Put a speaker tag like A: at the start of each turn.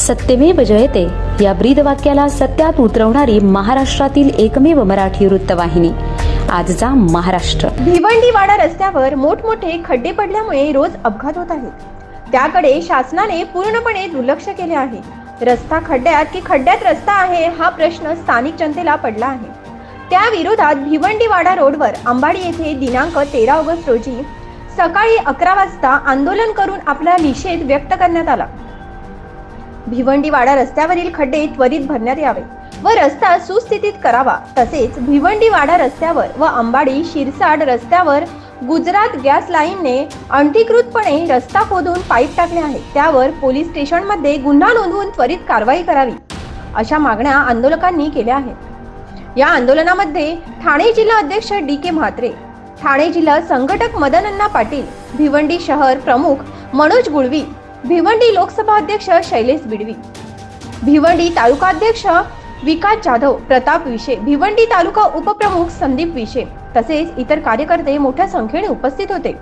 A: सत्यमेव जयते. या ब्रीद वाक्याला सत्यात उतरवणारी महाराष्ट्रातील एकमेव मराठी वृत्तवाहिनी. आजचा महाराष्ट्र.
B: भिवंडीवाडा रस्त्यावर मोठमोठे खड्डे पडल्यामुळे रोज अपघात होत आहेत. त्याकडे शासनाने पूर्णपणे दुर्लक्ष केले आहे. रस्ता खड्ड्यात की खड्ड्यात रस्ता आहे हा प्रश्न स्थानिक जनतेला पडला आहे. त्या विरोधात भिवंडीवाडा रोडवर अंबाडी येथे दिनांक तेरा ऑगस्ट रोजी सकाळी अकरा वाजता आंदोलन करून आपला निषेध व्यक्त करण्यात आला. भिवंडीवाडा रस्त्यावरील खड्डे त्वरित भरण्यात यावे व रस्ता सुस्थितीत करावा. तसेच भिवंडीवाडा रस्त्यावर व अंबाडी शिरसाड रस्त्यावर गुजरात गॅस लाईनने अनधिकृतपणे रस्ता खोदून पाईप टाकले आहे. त्यावर पोलीस स्टेशनमध्ये गुन्हा नोंदवून त्वरित कारवाई करावी अशा मागण्या आंदोलकांनी केल्या आहेत. या आंदोलनामध्ये ठाणे जिल्हा अध्यक्ष डी के म्हात्रे ठाणे जिल्हा संघटक मदनन्ना पाटील भिवंडी शहर प्रमुख मनोज गुळवी भिवंडी लोकसभा अध्यक्ष शैलेश बिडवी. भिवंडी तालुका अध्यक्ष विकास जाधव प्रताप विशे भिवंडी तालुका उपप्रमुख संदीप विशे तसेच इतर कार्यकर्ते मोठ्या संख्येने उपस्थित होते.